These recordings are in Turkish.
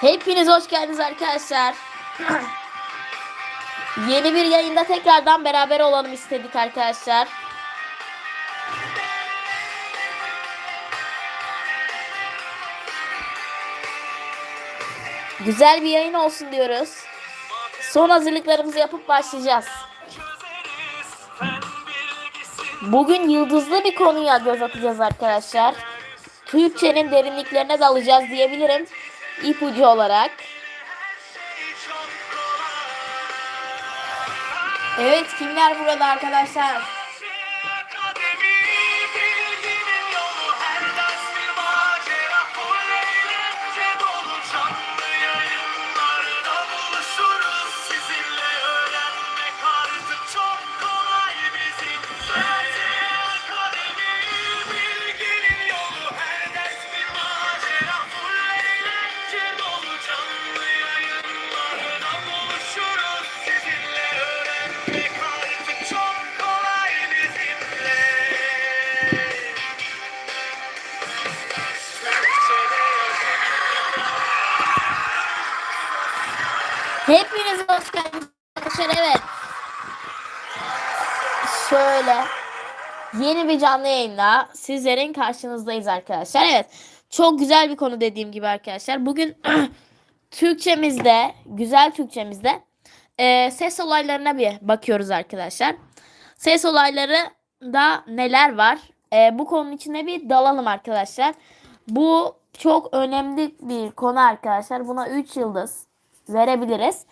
Hepiniz hoş geldiniz arkadaşlar. Yeni bir yayında tekrardan beraber olalım istedik arkadaşlar. Güzel bir yayın olsun diyoruz. Son hazırlıklarımızı yapıp başlayacağız. Bugün yıldızlı bir konuya göz atacağız arkadaşlar. Türkçenin derinliklerine dalacağız diyebilirim. ipucu olarak. Evet kimler burada arkadaşlar? Hepiniz hoş geldiniz arkadaşlar. Evet. Şöyle yeni bir canlı yayınla sizlerin karşınızdayız arkadaşlar. Evet. Çok güzel bir konu dediğim gibi arkadaşlar. Bugün Türkçemizde, güzel Türkçemizde e, ses olaylarına bir bakıyoruz arkadaşlar. Ses olayları da neler var? E, bu konunun içine bir dalalım arkadaşlar. Bu çok önemli bir konu arkadaşlar. Buna 3 yıldız verebiliriz.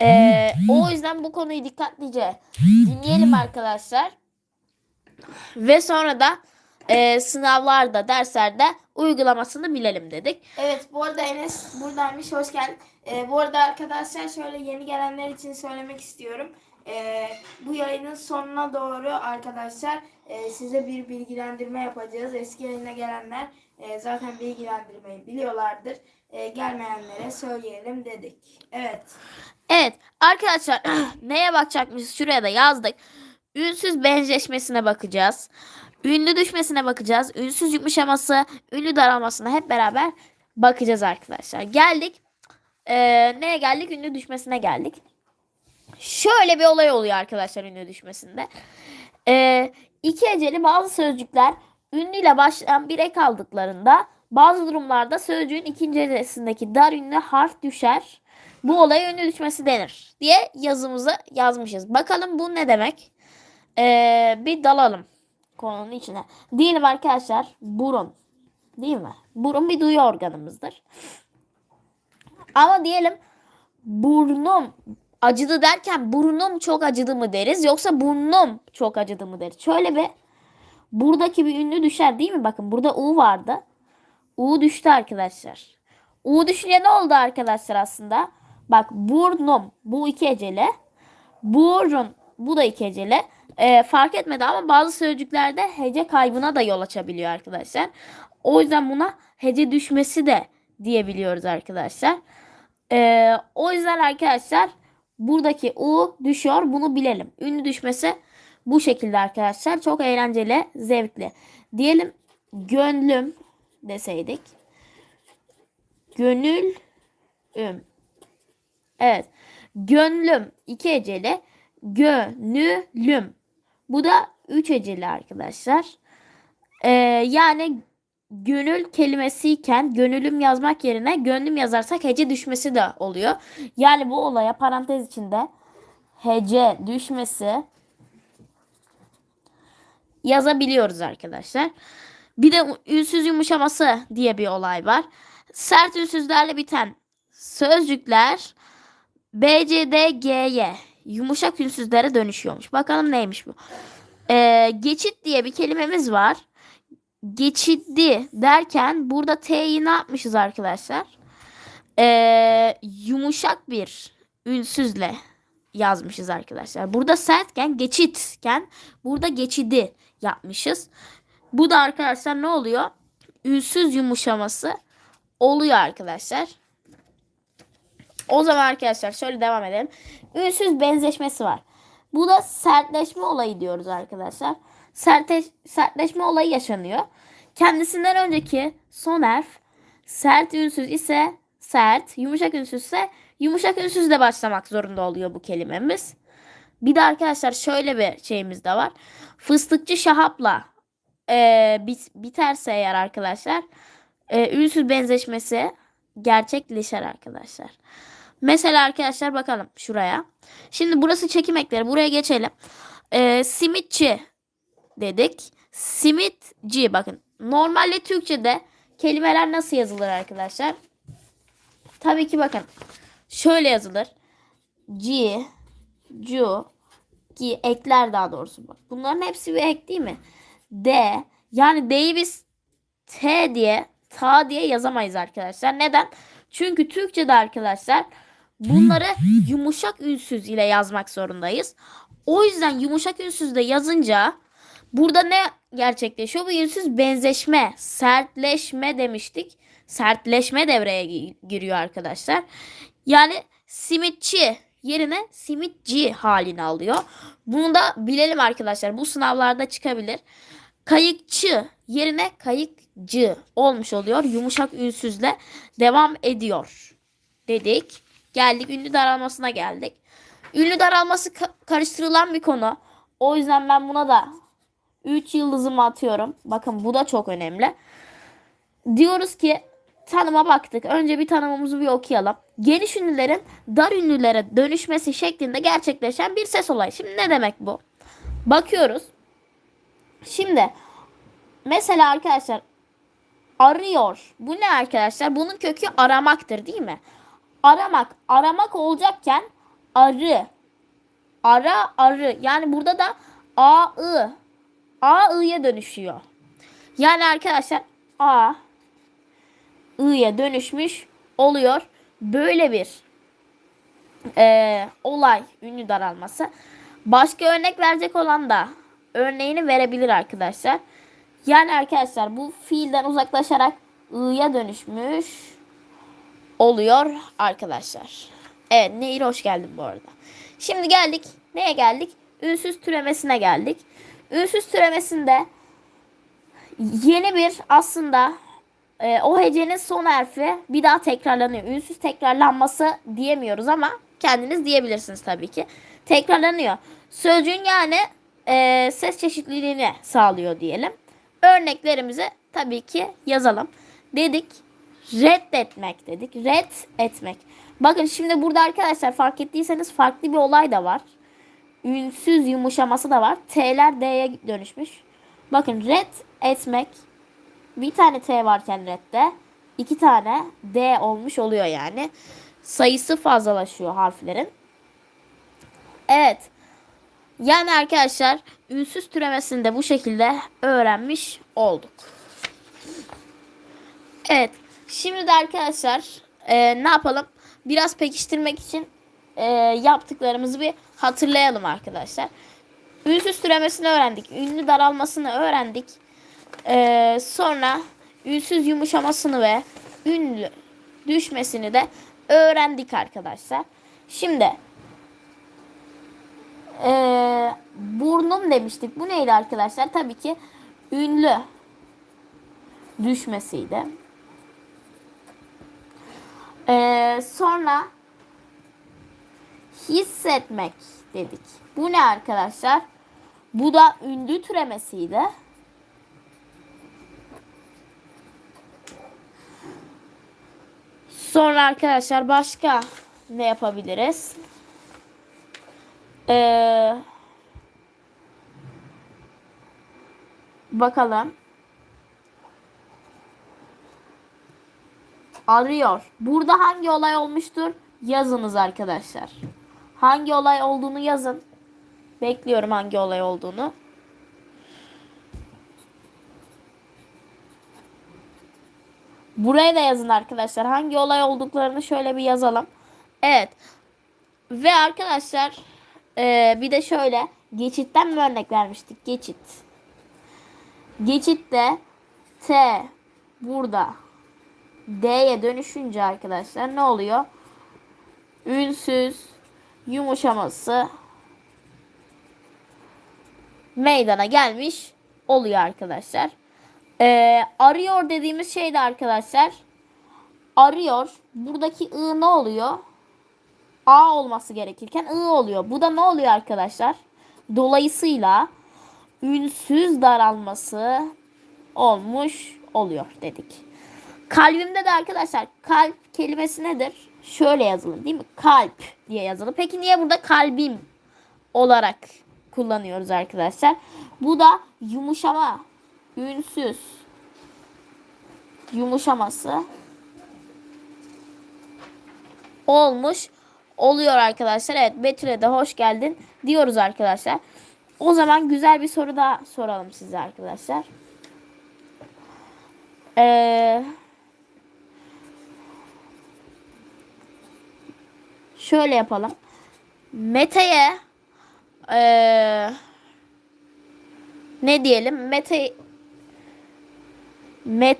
E, o yüzden bu konuyu dikkatlice dinleyelim arkadaşlar. Ve sonra da e, sınavlarda, derslerde uygulamasını bilelim dedik. Evet bu arada Enes buradaymış hoş geldin. Ee, bu arada arkadaşlar şöyle yeni gelenler için söylemek istiyorum. Ee, bu yayının sonuna doğru arkadaşlar e, size bir bilgilendirme yapacağız. Eski yayına gelenler e, zaten bilgilendirmeyi biliyorlardır. E, gelmeyenlere söyleyelim dedik. Evet. Evet arkadaşlar neye bakacakmışız şuraya da yazdık. Ünsüz benzeşmesine bakacağız. Ünlü düşmesine bakacağız. Ünsüz yumuşaması, ünlü daralmasına hep beraber bakacağız arkadaşlar. Geldik. Ee, neye geldik? Ünlü düşmesine geldik. Şöyle bir olay oluyor arkadaşlar ünlü düşmesinde. Ee, iki eceli bazı sözcükler ünlüyle başlayan bir ek aldıklarında bazı durumlarda sözcüğün ikinci ecesindeki dar ünlü harf düşer. Bu olaya ünlü düşmesi denir diye yazımızı yazmışız. Bakalım bu ne demek? Ee, bir dalalım konunun içine. Diyelim arkadaşlar burun. Değil mi? Burun bir duyu organımızdır. Ama diyelim burnum acıdı derken burnum çok acıdı mı deriz yoksa burnum çok acıdı mı deriz. Şöyle bir buradaki bir ünlü düşer değil mi? Bakın burada U vardı. U düştü arkadaşlar. U düşünce ne oldu arkadaşlar aslında? Bak burnum bu iki eceli. Burun bu da iki eceli. Ee, fark etmedi ama bazı sözcüklerde hece kaybına da yol açabiliyor arkadaşlar. O yüzden buna hece düşmesi de diyebiliyoruz arkadaşlar. Ee, o yüzden arkadaşlar buradaki U düşüyor. Bunu bilelim. Ünlü düşmesi bu şekilde arkadaşlar. Çok eğlenceli, zevkli. Diyelim gönlüm deseydik. Gönül üm. Evet. Gönlüm iki eceli. Gönülüm. Bu da üç eceli arkadaşlar. Ee, yani gönül kelimesiyken gönülüm yazmak yerine gönlüm yazarsak hece düşmesi de oluyor. Yani bu olaya parantez içinde hece düşmesi yazabiliyoruz arkadaşlar. Bir de ünsüz yumuşaması diye bir olay var. Sert ünsüzlerle biten sözcükler B, C, D, G'ye yumuşak ünsüzlere dönüşüyormuş. Bakalım neymiş bu. Ee, geçit diye bir kelimemiz var. Geçidi derken burada T'yi ne yapmışız arkadaşlar? Ee, yumuşak bir ünsüzle yazmışız arkadaşlar. Burada sertken geçitken burada geçidi yapmışız. Bu da arkadaşlar ne oluyor? ünsüz yumuşaması oluyor arkadaşlar. O zaman arkadaşlar şöyle devam edelim. Ünsüz benzeşmesi var. Bu da sertleşme olayı diyoruz arkadaşlar. Serteş, sertleşme olayı yaşanıyor. Kendisinden önceki son harf sert ünsüz ise sert, yumuşak ünsüz ise yumuşak ünsüzle başlamak zorunda oluyor bu kelimemiz. Bir de arkadaşlar şöyle bir şeyimiz de var. Fıstıkçı Şahap'la e, bit, biterse eğer arkadaşlar e, ünsüz benzeşmesi gerçekleşir arkadaşlar. Mesela arkadaşlar bakalım şuraya. Şimdi burası çekim ekleri. Buraya geçelim. E, simitçi dedik. Simitci bakın. Normalde Türkçe'de kelimeler nasıl yazılır arkadaşlar? Tabii ki bakın. Şöyle yazılır. C, cu, ki ekler daha doğrusu. Bunların hepsi bir ek değil mi? D yani D'yi biz T diye ta diye yazamayız arkadaşlar. Neden? Çünkü Türkçe'de arkadaşlar bunları yumuşak ünsüz ile yazmak zorundayız. O yüzden yumuşak ünsüzle yazınca burada ne gerçekleşiyor? Bu ünsüz benzeşme, sertleşme demiştik. Sertleşme devreye gi- giriyor arkadaşlar. Yani simitçi yerine simitçi halini alıyor. Bunu da bilelim arkadaşlar. Bu sınavlarda çıkabilir. Kayıkçı yerine kayıkcı olmuş oluyor. Yumuşak ünsüzle devam ediyor dedik. Geldik ünlü daralmasına geldik. Ünlü daralması ka- karıştırılan bir konu. O yüzden ben buna da 3 yıldızımı atıyorum. Bakın bu da çok önemli. Diyoruz ki tanıma baktık. Önce bir tanımımızı bir okuyalım. Geniş ünlülerin dar ünlülere dönüşmesi şeklinde gerçekleşen bir ses olayı. Şimdi ne demek bu? Bakıyoruz. Şimdi mesela arkadaşlar arıyor. Bu ne arkadaşlar? Bunun kökü aramaktır değil mi? Aramak. Aramak olacakken arı. Ara arı. Yani burada da a ı a i'ye dönüşüyor. Yani arkadaşlar a i'ye dönüşmüş oluyor. Böyle bir eee, olay ünlü daralması. Başka örnek verecek olan da örneğini verebilir arkadaşlar. Yani arkadaşlar bu fiilden uzaklaşarak i'ya dönüşmüş oluyor arkadaşlar. Evet Nehir hoş geldin bu arada. Şimdi geldik neye geldik? Ünsüz türemesine geldik. Ünsüz türemesinde yeni bir aslında e, o hecenin son harfi bir daha tekrarlanıyor. Ünsüz tekrarlanması diyemiyoruz ama kendiniz diyebilirsiniz tabii ki. Tekrarlanıyor. Sözcüğün yani e, ses çeşitliliğini sağlıyor diyelim. Örneklerimizi tabii ki yazalım. Dedik reddetmek dedik. Red etmek. Bakın şimdi burada arkadaşlar fark ettiyseniz farklı bir olay da var. Ünsüz yumuşaması da var. T'ler D'ye dönüşmüş. Bakın red etmek bir tane T varken redde iki tane D olmuş oluyor yani. Sayısı fazlalaşıyor harflerin. Evet. Yani arkadaşlar ünsüz türemesini de bu şekilde öğrenmiş olduk. Evet. Şimdi de arkadaşlar e, ne yapalım? Biraz pekiştirmek için e, yaptıklarımızı bir hatırlayalım arkadaşlar. Ünsüz türemesini öğrendik. Ünlü daralmasını öğrendik. E, sonra ünsüz yumuşamasını ve ünlü düşmesini de öğrendik arkadaşlar. Şimdi e, burnum demiştik. Bu neydi arkadaşlar? Tabii ki ünlü düşmesiydi. Ee, sonra hissetmek dedik. Bu ne arkadaşlar? Bu da ünlü türemesiydi. Sonra arkadaşlar başka ne yapabiliriz? Ee, bakalım. arıyor. Burada hangi olay olmuştur? Yazınız arkadaşlar. Hangi olay olduğunu yazın. Bekliyorum hangi olay olduğunu. Buraya da yazın arkadaşlar. Hangi olay olduklarını şöyle bir yazalım. Evet. Ve arkadaşlar eee, bir de şöyle geçitten bir örnek vermiştik. Geçit. Geçitte T, burada D'ye dönüşünce arkadaşlar ne oluyor? Ünsüz yumuşaması meydana gelmiş oluyor arkadaşlar. Ee, arıyor dediğimiz şey de arkadaşlar arıyor. Buradaki ı ne oluyor? A olması gerekirken I oluyor. Bu da ne oluyor arkadaşlar? Dolayısıyla ünsüz daralması olmuş oluyor dedik. Kalbimde de arkadaşlar kalp kelimesi nedir? Şöyle yazılır değil mi? Kalp diye yazılır. Peki niye burada kalbim olarak kullanıyoruz arkadaşlar? Bu da yumuşama, ünsüz yumuşaması olmuş oluyor arkadaşlar. Evet Betül'e de hoş geldin diyoruz arkadaşlar. O zaman güzel bir soru daha soralım size arkadaşlar. Ee, şöyle yapalım. Mete'ye ee, ne diyelim? Mete Met,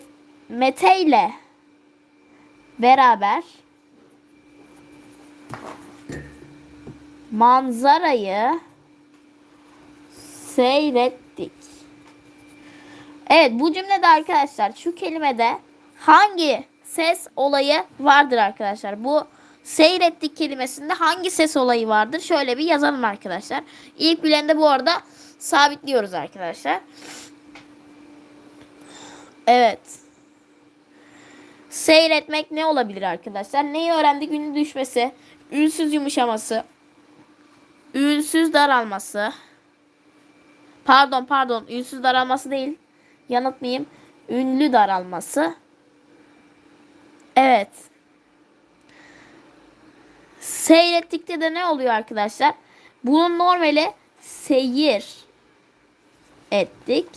Mete ile beraber manzarayı seyrettik. Evet bu cümlede arkadaşlar şu kelimede hangi ses olayı vardır arkadaşlar? Bu seyrettik kelimesinde hangi ses olayı vardır? Şöyle bir yazalım arkadaşlar. İlk bilende bu arada sabitliyoruz arkadaşlar. Evet. Seyretmek ne olabilir arkadaşlar? Neyi öğrendik? Ünlü düşmesi, ünsüz yumuşaması, ünsüz daralması. Pardon pardon ünsüz daralması değil. Yanıltmayayım. Ünlü daralması. Evet. Seyrettikte de ne oluyor arkadaşlar? Bunun normali seyir ettik.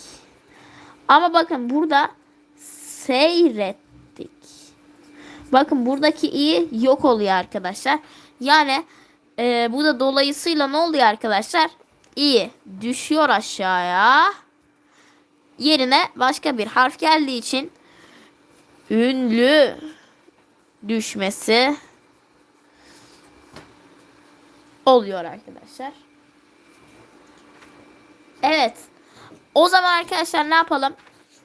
Ama bakın burada seyrettik. Bakın buradaki i yok oluyor arkadaşlar. Yani e, bu da dolayısıyla ne oluyor arkadaşlar? i düşüyor aşağıya. Yerine başka bir harf geldiği için ünlü düşmesi oluyor arkadaşlar. Evet. O zaman arkadaşlar ne yapalım?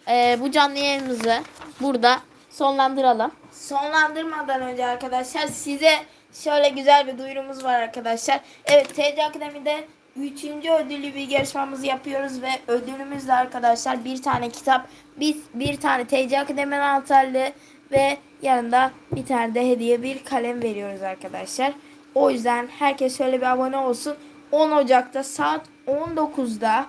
Ee, bu canlı yayınımızı burada sonlandıralım. Sonlandırmadan önce arkadaşlar size şöyle güzel bir duyurumuz var arkadaşlar. Evet TC Akademi'de 3. ödüllü bir yarışmamızı yapıyoruz ve ödülümüz de arkadaşlar bir tane kitap, bir, bir tane TC Akademi anahtarlığı ve yanında bir tane de hediye bir kalem veriyoruz arkadaşlar. O yüzden herkes şöyle bir abone olsun. 10 Ocak'ta saat 19'da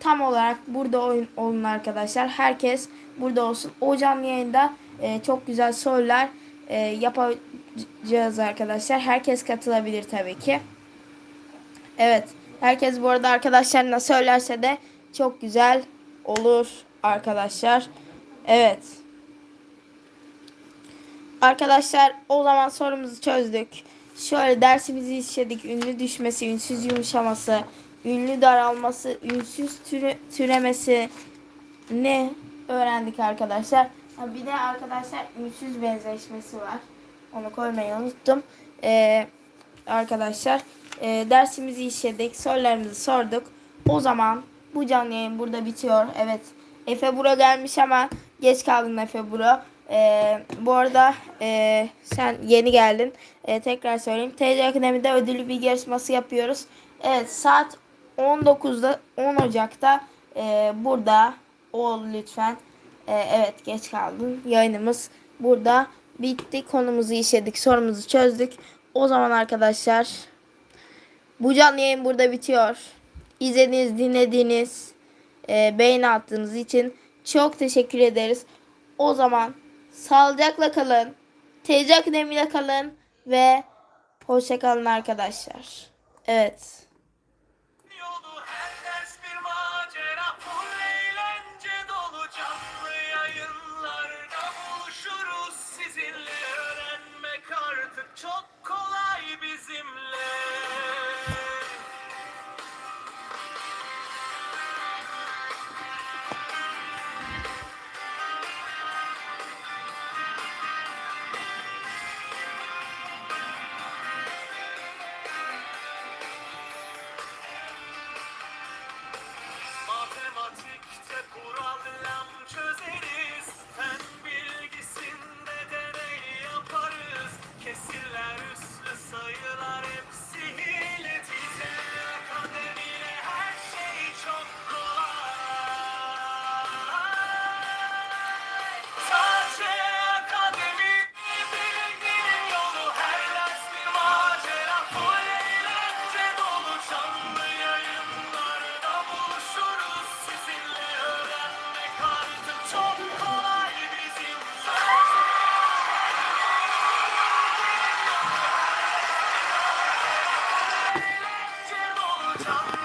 tam olarak burada oyun olun arkadaşlar. Herkes burada olsun. O canlı yayında e, çok güzel sorular e, yapacağız arkadaşlar. Herkes katılabilir tabii ki. Evet. Herkes bu arada arkadaşlarına söylerse de çok güzel olur arkadaşlar. Evet. Arkadaşlar o zaman sorumuzu çözdük. Şöyle dersimizi işledik. Ünlü düşmesi, ünsüz yumuşaması, ünlü daralması, ünsüz türe, türemesi ne öğrendik arkadaşlar. Bir de arkadaşlar ünsüz benzeşmesi var. Onu koymayı unuttum. Ee, arkadaşlar e, dersimizi işledik. Sorularımızı sorduk. O zaman bu canlı yayın burada bitiyor. Evet. Efe Bura gelmiş ama geç kaldın Efe Bura. Ee, bu arada e, sen yeni geldin. Ee, tekrar söyleyeyim. TC Akademi'de ödüllü bilgi yarışması yapıyoruz. Evet saat 19'da 10 Ocak'ta e, burada ol lütfen. E, evet geç kaldın. Yayınımız burada bitti. Konumuzu işledik. Sorumuzu çözdük. O zaman arkadaşlar bu canlı yayın burada bitiyor. İzlediğiniz, dinlediğiniz, e, beğeni attığınız için çok teşekkür ederiz. O zaman sağlıcakla kalın. TC Akademi'yle kalın ve hoşçakalın arkadaşlar. Evet. Stop.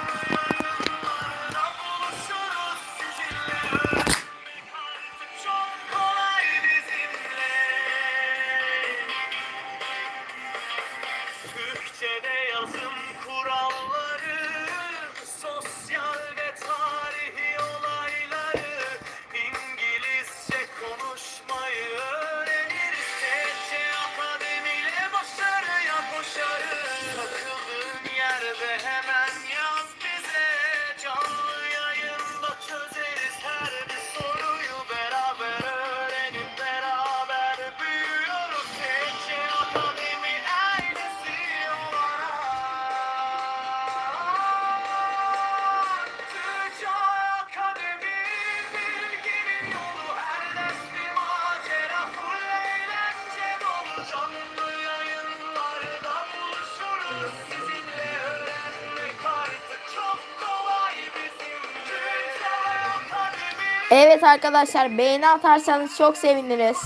Evet arkadaşlar beğeni atarsanız çok seviniriz.